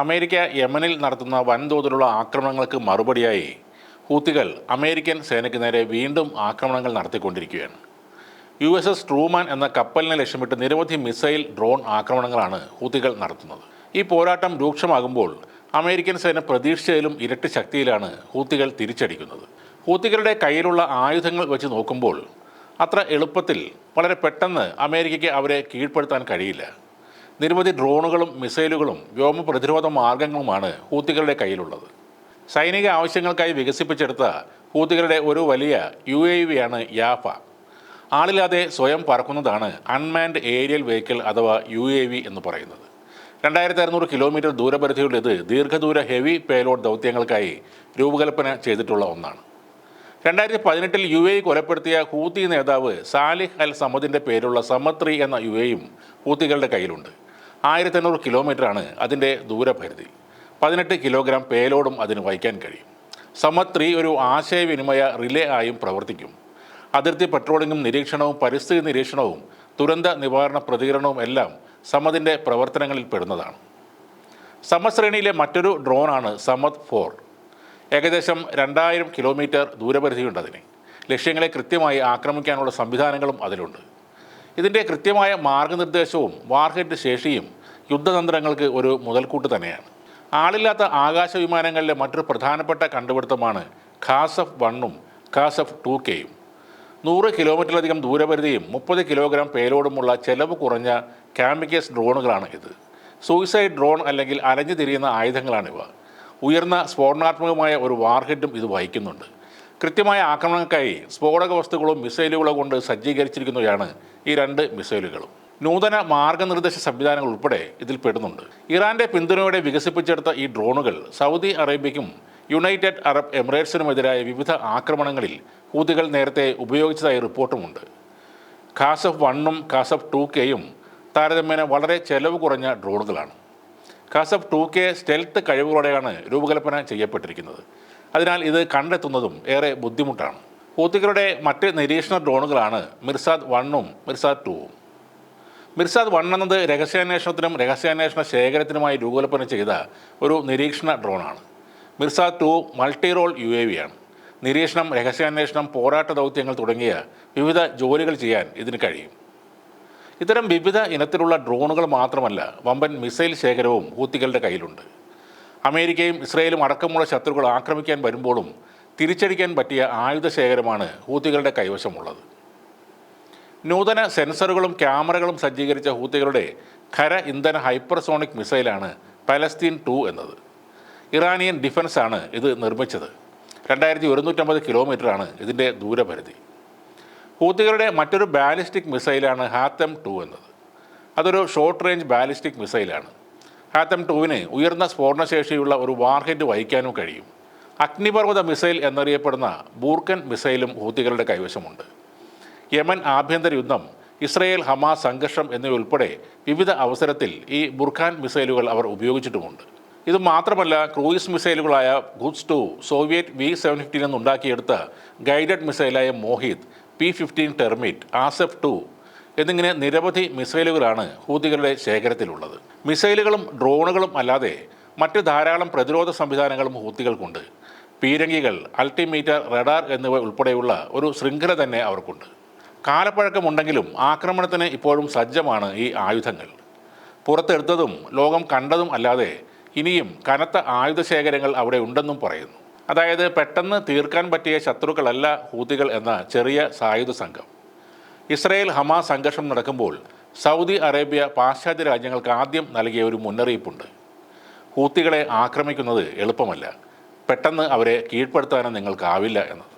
America യമനിൽ നടത്തുന്ന വൻതോതിലുള്ള ആക്രമണങ്ങൾക്ക് മറുപടിയായി ഹൂത്തികൾ അമേരിക്കൻ സേനയ്ക്ക് നേരെ വീണ്ടും ആക്രമണങ്ങൾ നടത്തിക്കൊണ്ടിരിക്കുകയാണ്. യു എസ് എസ് ട്രൂമാൻ എന്ന കപ്പലിനെ ലക്ഷ്യമിട്ട് നിരവധി മിസൈൽ ഡ്രോൺ ആക്രമണങ്ങളാണ് ഹൂത്തികൾ നടത്തുന്നത്. ഈ പോരാട്ടം രൂക്ഷമാകുമ്പോൾ അമേരിക്കൻ സേന പ്രതീക്ഷയിലും ഇരട്ടി ശക്തിയിലാണ് ഹൂത്തികൾ തിരിച്ചടിക്കുന്നത്. ഹൂത്തികളുടെ കയ്യിലുള്ള ആയുധങ്ങൾ വെച്ച് നോക്കുമ്പോൾ അത്ര എളുപ്പത്തിൽ വളരെ പെട്ടെന്ന് അമേരിക്കയ്ക്ക് അവരെ കീഴ്പ്പെടുത്താൻ കഴിയില്ല. നിരവധി ഡ്രോണുകളും മിസൈലുകളും വ്യോമ പ്രതിരോധ മാർഗങ്ങളുമാണ് ഹൂത്തികളുടെ കയ്യിലുള്ളത്. സൈനിക ആവശ്യങ്ങൾക്കായി വികസിപ്പിച്ചെടുത്ത ഹൂത്തികളുടെ ഒരു വലിയ യു എ വിയാണ് യാഫ. ആളില്ലാതെ സ്വയം പറക്കുന്നതാണ് അൺമാൻഡ് ഏരിയൽ വെഹിക്കിൾ അഥവാ യു എ വി എന്ന് പറയുന്നത്. രണ്ടായിരത്തി അറുന്നൂറ് കിലോമീറ്റർ ദൂരപരിധിയുള്ള ഇത് ദീർഘദൂര ഹെവി പേലോഡ് ദൗത്യങ്ങൾക്കായി രൂപകൽപ്പന ചെയ്തിട്ടുള്ള ഒന്നാണ്. രണ്ടായിരത്തി പതിനെട്ടിൽ യു എ കൊലപ്പെടുത്തിയ ഹൂത്തി നേതാവ് സാലിഹ് അൽ സമദിന്റെ പേരുള്ള സമത്രി എന്ന യു എയും ഹൂത്തികളുടെ കയ്യിലുണ്ട്. ആയിരത്തി എണ്ണൂറ് കിലോമീറ്ററാണ് അതിന്റെ ദൂരപരിധി. പതിനെട്ട് കിലോഗ്രാം പേലോഡും അതിന് വഹിക്കാൻ കഴിയും. സമത്രി ഒരു ആശയവിനിമയ റിലേ ആയും പ്രവർത്തിക്കും. അതിർത്തി പട്രോളിങ്ങും നിരീക്ഷണവും പരിസ്ഥിതി നിരീക്ഷണവും ദുരന്ത നിവാരണ പ്രതികരണവും എല്ലാം സമതിന്റെ പ്രവർത്തനങ്ങളിൽ പെടുന്നതാണ്. സമത് ശ്രേണിയിലെ മറ്റൊരു ഡ്രോണാണ് സമത് ഫോർ. ഏകദേശം രണ്ടായിരം കിലോമീറ്റർ ദൂരപരിധിയുണ്ട് അതിന്. ലക്ഷ്യങ്ങളെ കൃത്യമായി ആക്രമിക്കാനുള്ള സംവിധാനങ്ങളും അതിലുണ്ട്. ഇതിന്റെ കൃത്യമായ മാർഗനിർദ്ദേശവും വാർഹെഡ് ശേഷിയും യുദ്ധതന്ത്രങ്ങൾക്ക് ഒരു മുതൽക്കൂട്ട് തന്നെയാണ്. ആളില്ലാത്ത ആകാശ വിമാനങ്ങളിലെ മറ്റൊരു പ്രധാനപ്പെട്ട കണ്ടുപിടുത്തമാണ് ഖാസഫ് വണ്ണും ഖാസഫ് ടു കെയും നൂറ് കിലോമീറ്ററിലധികം ദൂരപരിധിയും മുപ്പത് കിലോഗ്രാം പേലോഡുമുള്ള ചെലവ് കുറഞ്ഞ കാമിക്കസ് ഡ്രോണുകളാണ് ഇത്. സൂയിസൈഡ് ഡ്രോൺ അല്ലെങ്കിൽ അലഞ്ഞു തിരിയുന്ന ആയുധങ്ങളാണിവ. ഉയർന്ന സ്ഫോടനാത്മകമായ ഒരു വാർഹെഡും ഇത് വഹിക്കുന്നുണ്ട്. കൃത്യമായ ആക്രമണങ്ങൾക്കായി സ്ഫോടക വസ്തുക്കളും മിസൈലുകളോ കൊണ്ട് സജ്ജീകരിച്ചിരിക്കുന്നവയാണ് ഈ രണ്ട് മിസൈലുകളും. നൂതന മാർഗനിർദ്ദേശ സംവിധാനങ്ങൾ ഉൾപ്പെടെ ഇതിൽ പെടുന്നുണ്ട്. ഇറാന്റെ പിന്തുണയോടെ വികസിപ്പിച്ചെടുത്ത ഈ ഡ്രോണുകൾ സൗദി അറേബ്യയ്ക്കും യുണൈറ്റഡ് അറബ് എമിറേറ്റ്സിനുമെതിരായ വിവിധ ആക്രമണങ്ങളിൽ ഹൂതികൾ നേരത്തെ ഉപയോഗിച്ചതായി റിപ്പോർട്ടുമുണ്ട്. ഖാസഫ് വണ്ണും ഖാസഫ് ടു കെയും താരതമ്യേന വളരെ ചെലവ് കുറഞ്ഞ ഡ്രോണുകളാണ്. ഖാസഫ് ടു കെ സ്റ്റെൽത്ത് കഴിവുകളോടെയാണ് രൂപകൽപ്പന ചെയ്യപ്പെട്ടിരിക്കുന്നത്. അതിനാൽ ഇത് കണ്ടെത്തുന്നതും ഏറെ ബുദ്ധിമുട്ടാണ്. ഹൂത്തികളുടെ മറ്റ് നിരീക്ഷണ ഡ്രോണുകളാണ് മിർസാദ് വണ്ണും മിർസാദ് ടൂവും. മിർസാദ് വൺ എന്നത് രഹസ്യാന്വേഷണത്തിനും രഹസ്യാന്വേഷണ ശേഖരത്തിനുമായി രൂപകൽപ്പന ചെയ്ത ഒരു നിരീക്ഷണ ഡ്രോണാണ്. Mirsad two multi role U A വിയാണ് നിരീക്ഷണം രഹസ്യാന്വേഷണം പോരാട്ട ദൗത്യങ്ങൾ തുടങ്ങിയ വിവിധ ജോലികൾ ചെയ്യാൻ ഇതിന് കഴിയും. ഇത്തരം വിവിധ ഇനത്തിലുള്ള ഡ്രോണുകൾ മാത്രമല്ല വമ്പൻ മിസൈൽ ശേഖരവും ഹൂത്തികളുടെ കയ്യിലുണ്ട്. അമേരിക്കയും ഇസ്രയേലും അടക്കമുള്ള ശത്രുക്കൾ ആക്രമിക്കാൻ വരുമ്പോഴും തിരിച്ചടിക്കാൻ പറ്റിയ ആയുധ ശേഖരമാണ് ഹൂത്തികളുടെ കൈവശമുള്ളത്. നൂതന സെൻസറുകളും ക്യാമറകളും സജ്ജീകരിച്ച ഹൂത്തികളുടെ ഖര ഇന്ധന ഹൈപ്പർസോണിക് മിസൈലാണ് പലസ്തീൻ ടു എന്നത്. ഇറാനിയൻ ഡിഫൻസാണ് ഇത് നിർമ്മിച്ചത്. രണ്ടായിരത്തി ഒരുന്നൂറ്റമ്പത് കിലോമീറ്ററാണ് ഇതിന്റെ ദൂരപരിധി. ഹൂത്തികളുടെ മറ്റൊരു ബാലിസ്റ്റിക് മിസൈലാണ് ഹാത്തം ടു എന്നത്. അതൊരു ഷോർട്ട് റേഞ്ച് ബാലിസ്റ്റിക് മിസൈലാണ്. ഹാത്തം ടുവിന് ഉയർന്ന സ്ഫോടനശേഷിയുള്ള ഒരു വാർഹെഡ് വഹിക്കാനും കഴിയും. അഗ്നിപർവത മിസൈൽ എന്നറിയപ്പെടുന്ന ബൂർക്കൻ മിസൈലും ഹൂത്തികളുടെ കൈവശമുണ്ട്. യമൻ ആഭ്യന്തര യുദ്ധം ഇസ്രയേൽ ഹമാസ് സംഘർഷം എന്നിവയുൾപ്പെടെ വിവിധ അവസരത്തിൽ ഈ ബുർഖാൻ മിസൈലുകൾ അവർ ഉപയോഗിച്ചിട്ടുമുണ്ട്. ഇത് മാത്രമല്ല cruise മിസൈലുകളായ Quds two Soviet V seven fifteen എന്നുണ്ടാക്കിയെടുത്ത guided മിസൈലായ Mohit P fifteen Termit Asef two എന്നിങ്ങനെ നിരവധി മിസൈലുകളാണ് ഹൂതികളുടെ ശേഖരത്തിലുള്ളത്. മിസൈലുകളും ഡ്രോണുകളും അല്ലാതെ മറ്റ് ധാരാളം പ്രതിരോധ സംവിധാനങ്ങളും ഹൂത്തികൾക്കുണ്ട്. പീരങ്കികൾ അൾട്ടിമീറ്റർ റഡാർ എന്നിവ ഉൾപ്പെടെയുള്ള ഒരു ശൃംഖല തന്നെ അവർക്കുണ്ട്. കാലപ്പഴക്കമുണ്ടെങ്കിലും ആക്രമണത്തിന് ഇപ്പോഴും സജ്ജമാണ് ഈ ആയുധങ്ങൾ. പുറത്തെടുത്തതും ലോകം കണ്ടതും അല്ലാതെ ഇനിയും കനത്ത ആയുധശേഖരങ്ങൾ അവിടെ ഉണ്ടെന്നും പറയുന്നു. അതായത് പെട്ടെന്ന് തീർക്കാൻ പറ്റിയ ശത്രുക്കളല്ല ഹൂതികൾ എന്ന ചെറിയ സായുധ സംഘം. ഇസ്രയേൽ ഹമാ സംഘർഷം നടക്കുമ്പോൾ സൗദി അറേബ്യ പാശ്ചാത്യ രാജ്യങ്ങൾക്ക് ആദ്യം നൽകിയ ഒരു മുന്നറിയിപ്പുണ്ട്. ഹൂത്തികളെ ആക്രമിക്കുന്നത് എളുപ്പമല്ല. പെട്ടെന്ന് അവരെ കീഴ്പ്പെടുത്താനും നിങ്ങൾക്കാവില്ല എന്ന്.